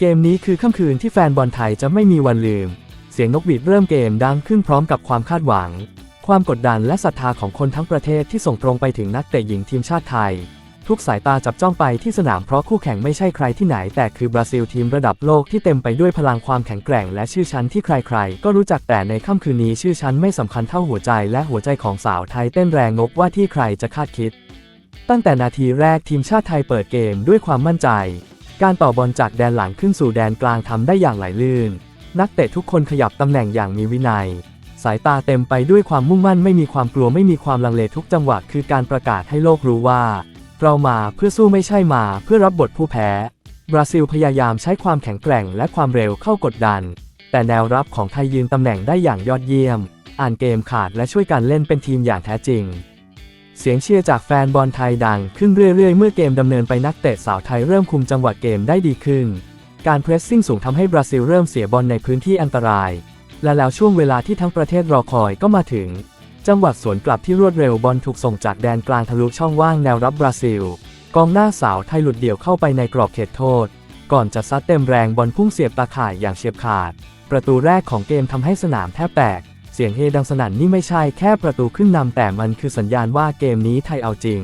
เกมนี้คือค่ำคืนที่แฟนบอลไทยจะไม่มีวันลืม เสียงนกหวีดเริ่มเกมดังขึ้นพร้อมกับความคาดหวัง ความกดดันและศรัทธาของคนทั้งประเทศที่ส่งตรงไปถึงนักเตะหญิงทีมชาติไทย ทุกสายตาจับจ้องไปที่สนามเพราะคู่แข่งไม่ใช่ใครที่ไหน แต่คือบราซิลทีมระดับโลกที่เต็มไปด้วยพลังความแข็งแกร่งและชื่อชั้นที่ใครๆ ก็รู้จักแต่ในค่ำคืนนี้ชื่อชั้นไม่สำคัญเท่าหัวใจและหัวใจของสาวไทยเต้นแรงงกว่าที่ใครจะคาดคิด ตั้งแต่นาทีแรกทีมชาติไทยเปิดเกมด้วยความมั่นใจ การต่อบอลจากแดนหลังขึ้นสู่แดนกลางทำได้อย่างไหลลื่น นักเตะทุกคนขยับตำแหน่งอย่างมีวินัย สายตาเต็มไปด้วยความมุ่งมั่นไม่มีความกลัวไม่มีความลังเลทุกจังหวะคือการประกาศให้โลกรู้ว่า เรามาเพื่อสู้ไม่ใช่มาเพื่อรับบทผู้แพ้ บราซิลพยายามใช้ความแข็งแกร่งและความเร็วเข้ากดดัน แต่แนวรับของไทยยืนตำแหน่งได้อย่างยอดเยี่ยม อ่านเกมขาดและช่วยกันเล่นเป็นทีมอย่างแท้จริง เสียงเชียร์จากแฟนบอลไทยดังขึ้นเรื่อยๆ เมื่อเกมดำเนินไปนักเตะสาวไทยเริ่มคุมจังหวะเกมได้ดีขึ้น การเพรสซิ่งสูงทำให้บราซิลเริ่มเสียบอลในพื้นที่อันตราย และแล้วช่วงเวลาที่ทั้งประเทศรอคอยก็มาถึง จังหวัดสวนกลับที่รวดเร็วบอลถูกส่งจากแดนกลางทะลุช่องว่างแนวรับบราซิล กองหน้าสาวไทยหลุดเดี่ยวเข้าไปในกรอบเขตโทษ ก่อนจะซัดเต็มแรงบอลพุ่งเสียบตาข่ายอย่างเฉียบขาด ประตูแรกของเกมทำให้สนามแทบแตก เสียงเฮดังสนั่นนี่ไม่ใช่แค่ประตูขึ้นนำแต่มันคือสัญญาณว่าเกมนี้ไทยเอาจริง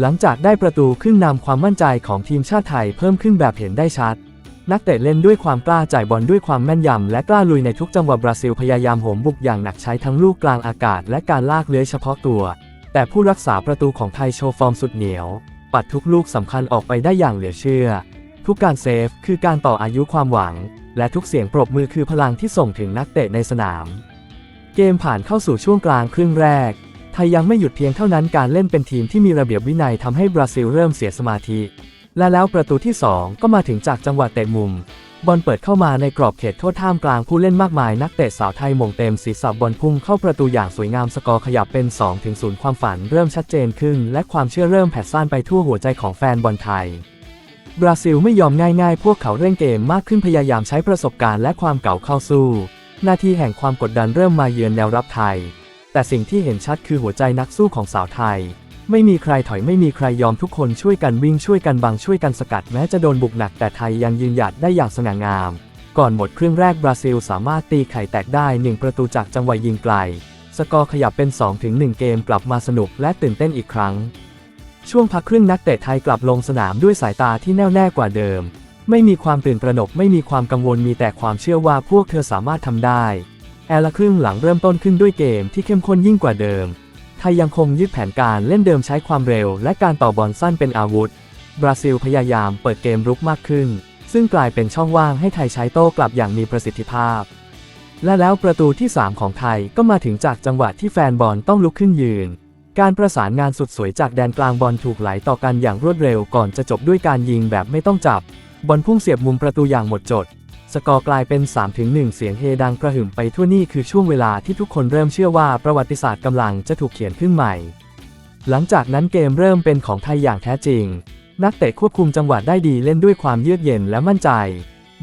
หลังจากได้ประตูขึ้นนำความมั่นใจของทีมชาติไทยเพิ่มขึ้นแบบเห็นได้ชัด นักเตะเล่นด้วยความกล้าจ่ายบอลด้วยความแม่นยำและกล้าลุยในทุกจังหวะบราซิลพยายามโหมบุกอย่างหนักใช้ทั้งลูกกลางอากาศและการลากเลื้อยเฉพาะตัว แต่ผู้รักษาประตูของไทยโชว์ฟอร์มสุดเหนียว ปัดทุกลูกสำคัญออกไปได้อย่างเหลือเชื่อ ทุกการเซฟคือการต่ออายุความหวัง และทุกเสียงปรบมือคือพลังที่ส่งถึงนักเตะในสนาม เกมผ่านเข้าสู่ช่วงกลางครึ่งแรก ไทยยังไม่หยุดเพียงเท่านั้นการเล่นเป็นทีมที่มีระเบียบวินัยทำให้บราซิลเริ่มเสียสมาธิ และแล้วประตูที่ 2 ก็มาถึงจากจังหวะเตะมุม บอลเปิดเข้ามาในกรอบเขตโทษท่ามกลางผู้เล่นมากมายนักเตะสาวไทยหม่งเต็มศีรษะบอลพุ่งเข้าประตูอย่างสวยงามสกอร์ขยับเป็น2ถึง0ความฝันเริ่มชัดเจนขึ้น และความเชื่อเริ่มแผ่ซ่านไปทั่วหัวใจของแฟนบอลไทยบราซิลไม่ยอมง่ายๆ พวกเขาเร่งเกมมากขึ้นพยายามใช้ประสบการณ์และความเก่าเข้าสู้ นาทีแห่งความกดดันเริ่มมาเยือนแนวรับไทย แต่สิ่งที่เห็นชัดคือหัวใจนักสู้ของสาวไทย ไม่มีใครถอยไม่มีใครยอมทุกคนช่วยกันวิ่งช่วยกันบังช่วยกันสกัดแม้จะโดนบุกหนักแต่ไทยยังยืนหยัดได้อย่างสง่างาม ก่อนหมดครึ่งแรกบราซิลสามารถตีไข่แตกได้ 1 ประตูจากจังหวะยิงไกล สกอร์ขยับเป็น 2-1 เกมกลับมาสนุกและตื่นเต้นอีกครั้ง ช่วงพักครึ่งนักเตะไทยกลับลงสนามด้วยสายตาที่แน่วแน่กว่าเดิม ไม่มีความตื่นตระหนกไม่มีความกังวลมีแต่ความเชื่อว่าพวกเธอสามารถทำได้ แอลละครึ่งหลังเริ่มต้นขึ้นด้วยเกมที่เข้มข้นยิ่งกว่าเดิม ไทยยังคงยึดแผนการเล่นเดิมใช้ความเร็ว และการต่อบอลสั้นเป็นอาวุธ บราซิลพยายามเปิดเกมรุกมากขึ้น ซึ่งกลายเป็นช่องว่างให้ไทยใช้โต้กลับอย่างมีประสิทธิภาพ และแล้วประตูที่ 3 ของไทยก็มาถึงจากจังหวะที่แฟนบอลต้องลุกขึ้นยืนการประสานงานสุดสวยจากแดนกลางบอลถูกไหลต่อกันอย่างรวดเร็วก่อนจะจบด้วยการยิงแบบไม่ต้องจับ บอลพุ่งเสียบมุมประตูอย่างหมดจด สกอร์กลายเป็น 3-1 เสียงเฮดังกระหึ่มไปทั่วนี่คือช่วงเวลาที่ทุกคนเริ่มเชื่อว่าประวัติศาสตร์กำลังจะถูกเขียนขึ้นใหม่ หลังจากนั้นเกมเริ่มเป็นของไทยอย่างแท้จริง นักเตะควบคุมจังหวะได้ดีเล่นด้วยความเยือกเย็นและมั่นใจ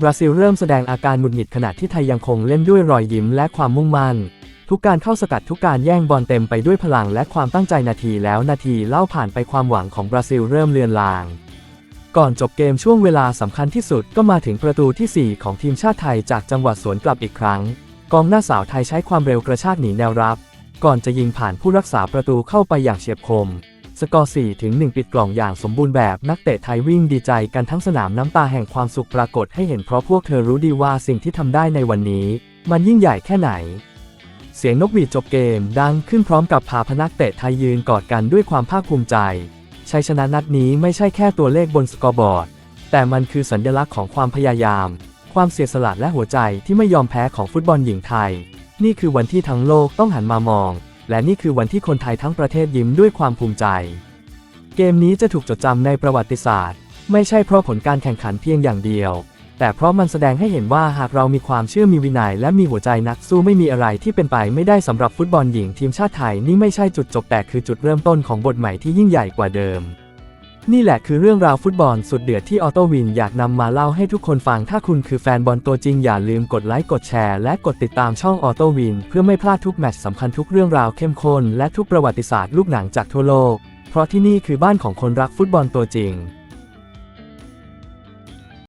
บราซิลเริ่มแสดงอาการหงุดหงิดขณะที่ไทยยังคงเล่นด้วยรอยยิ้มและความมุ่งมั่นทุกการเข้าสกัดทุกการแย่งบอลเต็มไปด้วยพลังและความตั้งใจนาทีแล้วนาทีเล่าผ่านไปความหวังของบราซิลเริ่มเลือนลาง ก่อนจบเกมช่วงเวลาสำคัญที่สุดก็มาถึงประตูที่ 4 ของทีมชาติไทยจากจังหวัดสวนกลับอีกครั้ง กองหน้าสาวไทยใช้ความเร็วกระชากหนีแนวรับ ก่อนจะยิงผ่านผู้รักษาประตูเข้าไปอย่างเฉียบคม สกอร์4ถึง1ปิดกล่องอย่างสมบูรณ์แบบนักเตะไทยวิ่งดีใจกันทั้งสนามน้ำตาแห่งความสุขปรากฏให้เห็นเพราะพวกเธอรู้ดีว่าสิ่งที่ทำได้ในวันนี้ มันยิ่งใหญ่แค่ไหนเสียงนกหวีดจบเกมดังขึ้นพร้อมกับพาพนักเตะไทยยืนกอดกันด้วยความภาคภูมิใจ ชัยชนะนัดนี้ไม่ใช่แค่ตัวเลขบนสกอร์บอร์ด แต่มันคือสัญลักษณ์ของความพยายาม ความเสียสละและหัวใจที่ไม่ยอมแพ้ของฟุตบอลหญิงไทย นี่คือวันที่ทั้งโลกต้องหันมามอง และนี่คือวันที่คนไทยทั้งประเทศยิ้มด้วยความภูมิใจ เกมนี้จะถูกจดจำในประวัติศาสตร์ ไม่ใช่เพราะผลการแข่งขันเพียงอย่างเดียว แต่เพราะมันแสดงให้เห็นว่าหากเรามีความเชื่อมีวินัยและมีหัวใจนักสู้ไม่มีอะไรที่เป็นไปไม่ได้สำหรับฟุตบอลหญิงทีมชาติไทยนี่ไม่ใช่จุดจบแต่คือจุดเริ่มต้นของบทใหม่ที่ยิ่งใหญ่กว่าเดิม นี่แหละคือเรื่องราวฟุตบอลสุดเดือดที่ออโตวินอยากนำมาเล่าให้ทุกคนฟังถ้าคุณคือแฟนบอลตัวจริงอย่าลืมกดไลค์กดแชร์และกดติดตามช่องออโตวินเพื่อไม่พลาดทุกแมตช์สำคัญทุกเรื่องราวเข้มข้นและทุกประวัติศาสตร์ลูกหนังจากทั่วโลก เพราะที่นี่คือบ้านของคนรักฟุตบอลตัวจริง